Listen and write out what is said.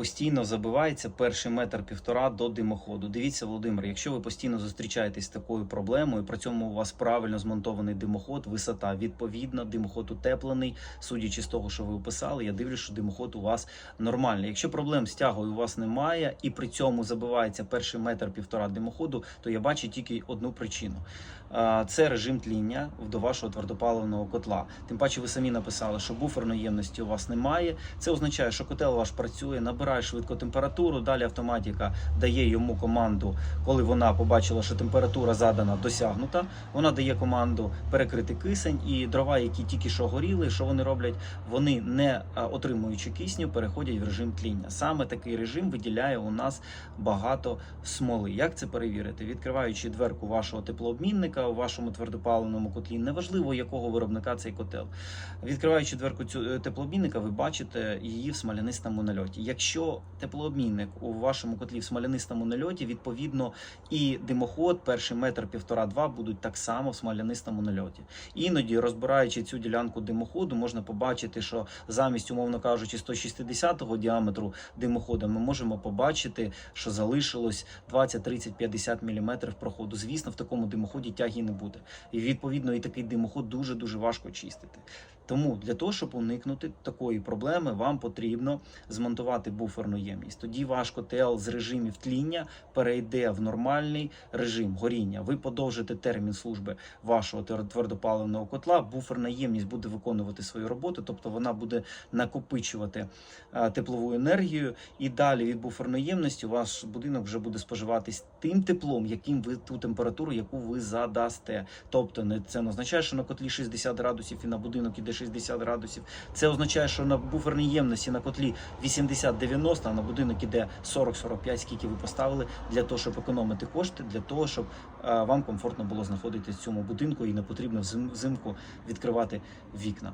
постійно забивається перший метр півтора до димоходу. Дивіться, Володимир, якщо ви постійно зустрічаєтесь з такою проблемою, при цьому у вас правильно змонтований димоход, висота відповідна, димоход утеплений. Судячи з того, що ви описали, я дивлюсь, що димоход у вас нормальний. Якщо проблем з тягою у вас немає, і при цьому забивається перший метр півтора димоходу, то я бачу тільки одну причину. Це режим тління до вашого твердопаливного котла. Тим паче, ви самі написали, що буферної ємності у вас немає. Це означає, що котел ваш працює, набирає швидко температуру. Далі автоматика дає йому команду, коли вона побачила, що температура задана досягнута. Вона дає команду перекрити кисень, і дрова, які тільки що горіли, що вони роблять? Вони не отримуючи кисню, переходять в режим тління. Саме такий режим виділяє у нас багато смоли. Як це перевірити? Відкриваючи дверку вашого теплообмінника у вашому твердопаливному котлі, неважливо якого виробника цей котел. Відкриваючи дверку цю е, теплообмінника, ви бачите її в смолянистому нальоті. Якщо теплообмінник у вашому котлі в смолянистому нальоті, відповідно і димоход, перший метр півтора-два будуть так само в смолянистому нальоті. Іноді, розбираючи цю ділянку димоходу, можна побачити, що замість, умовно кажучи, 160-го діаметру димохода, ми можемо побачити, що залишилось 20, 30, 50 мм проходу. Звісно, в такому димоході тяги не буде. І відповідно, і такий димоход дуже дуже важко чистити. Тому для того, щоб уникнути такої проблеми, вам потрібно змонтувати буферну ємність. Тоді ваш котел з режимів тління перейде в нормальний режим горіння. Ви подовжите термін служби вашого твердопаливного котла. Буферна ємність буде виконувати свою роботу, тобто вона буде накопичувати е, теплову енергію. І далі від буферної ємності ваш будинок вже буде споживатись тим теплом, яким ви ту температуру, яку ви задасте. Тобто це не означає, що на котлі 60 градусів і на будинок іде 60 градусів. Це означає, що на буферній ємності на котлі 80-90, а на будинок іде 40-45, скільки ви поставили, для того, щоб економити кошти, для того, щоб е, вам комфортно було знаходитись в цьому будинку і не потрібно взим- взимку відкривати вікна.